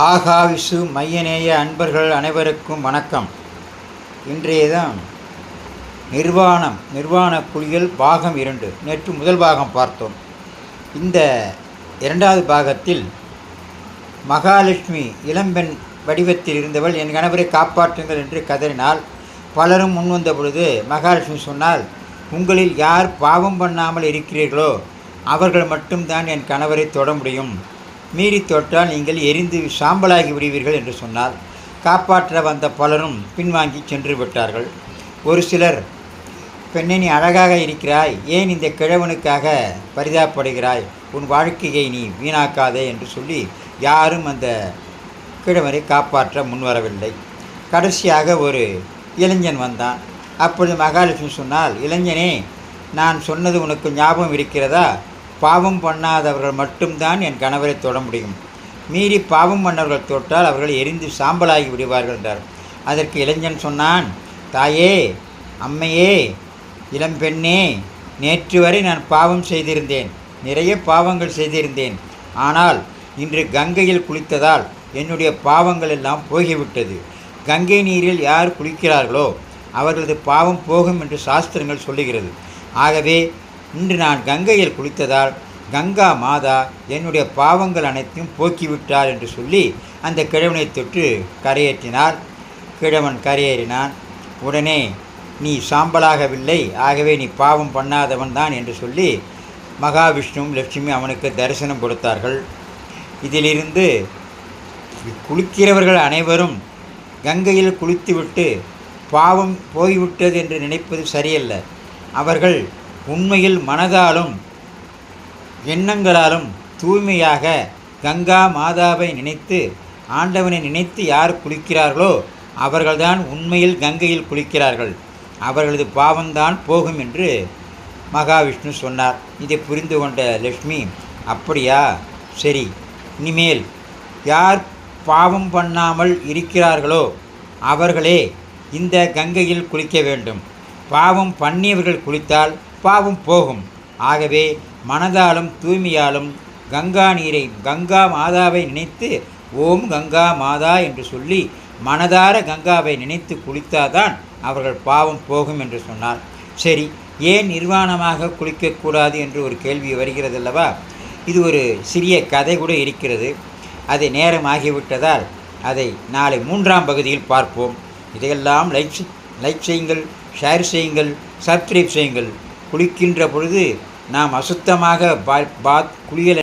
ஆகாவிசு மையநேய அன்பர்கள் அனைவருக்கும் வணக்கம். இன்றைய தான் நிர்வாணம் நிர்வாண குளியல் பாகம் இரண்டு. நேற்று முதல் பாகம் பார்த்தோம். இந்த இரண்டாவது பாகத்தில் மகாலட்சுமி இளம்பெண் வடிவத்தில் இருந்தவள் என் கணவரை காப்பாற்றுங்கள் என்று கதறினால் பலரும் முன்வந்த பொழுது மகாலட்சுமி சொன்னால் உங்களில் யார் பாவம் பண்ணாமல் இருக்கிறீர்களோ அவர்கள் மட்டும்தான் என் கணவரை தொட முடியும். மீறி தொட்டால் நீங்கள் எரிந்து சாம்பலாகி விடுவீர்கள் என்று சொன்னால் காப்பாற்ற வந்த பலரும் பின்வாங்கி சென்று விட்டார்கள். ஒரு சிலர் பெண்ணே நீ அழகாக இருக்கிறாய். ஏன் இந்த கிழவனுக்காக பரிதாபப்படுகிறாய்? உன் வாழ்க்கையை நீ வீணாக்காதே என்று சொல்லி யாரும் அந்த கிழவனை காப்பாற்ற முன்வரவில்லை. கடைசியாக ஒரு இளைஞன் வந்தான். அப்பொழுது மகாலட்சுமி சொன்னால் இளைஞனே நான் சொன்னது உனக்கு ஞாபகம் இருக்கிறதா? பாவம் பண்ணாதவர்கள் மட்டும்தான் என் கணவரை தொட முடியும். மீறி பாவம் பண்ணவர்கள் தொட்டால் அவர்கள் எரிந்து சாம்பலாகி விடுவார்கள் என்றார். அதற்கு இளைஞன் சொன்னான் தாயே அம்மையே இளம்பெண்ணே நேற்று வரை நான் பாவம் செய்திருந்தேன். நிறைய பாவங்கள் செய்திருந்தேன். ஆனால் இன்று கங்கையில் குளித்ததால் என்னுடைய பாவங்கள் எல்லாம் போகிவிட்டது. கங்கை நீரில் யார் குளிக்கிறார்களோ அவர்களது பாவம் போகும் என்று சாஸ்திரங்கள் சொல்லுகிறது. ஆகவே இன்று நான் கங்கையில் குளித்ததால் கங்கா மாதா என்னுடைய பாவங்கள் அனைத்தையும் போக்கிவிட்டார் என்று சொல்லி அந்த கிழவனை தொட்டு கரையேற்றினார். கிழவன் கரையேறினான். உடனே நீ சாம்பலாகவில்லை. ஆகவே நீ பாவம் பண்ணாதவன் தான் என்று சொல்லி மகாவிஷ்ணுவும் லட்சுமி அவனுக்கு தரிசனம் கொடுத்தார்கள். இதிலிருந்து குளிக்கிறவர்கள் அனைவரும் கங்கையில் குளித்துவிட்டு பாவம் போய்விட்டது என்று நினைப்பது சரியல்ல. அவர்கள் உண்மையில் மனதாலும் எண்ணங்களாலும் தூய்மையாக கங்கா மாதாவை நினைத்து ஆண்டவனை நினைத்து யார் குளிக்கிறார்களோ அவர்கள்தான் உண்மையில் கங்கையில் குளிக்கிறார்கள். அவர்களது பாவம்தான் போகும் என்று மகாவிஷ்ணு சொன்னார். இதை புரிந்து கொண்ட லக்ஷ்மி அப்படியா? சரி இனிமேல் யார் பாவம் பண்ணாமல் இருக்கிறார்களோ அவர்களே இந்த கங்கையில் குளிக்க வேண்டும். பாவம் பண்ணியவர்கள் குளித்தால் பாவம் போகும். ஆகவே மனதாலும் தூய்மையாலும் கங்கா நீரை கங்கா மாதாவை நினைத்து ஓம் கங்கா மாதா என்று சொல்லி மனதார கங்காவை நினைத்து குளித்தாதான் அவர்கள் பாவம் போகும் என்று சொன்னார். சரி ஏன் நிர்வாணமாக குளிக்கக்கூடாது என்று ஒரு கேள்வி வருகிறது அல்லவா இது ஒரு சிறிய கதை கூட இருக்கிறது. அது நேரம் ஆகிவிட்டதால் அதை நாளை மூன்றாம் பகுதியில் பார்ப்போம். இதையெல்லாம் லைக் லைக் செய்யுங்கள் ஷேர் செய்யுங்கள் சப்ஸ்கிரைப் செய்யுங்கள். குளிக்கின்ற பொழுது நாம் அசுத்தமாக பா பாத் குளியல்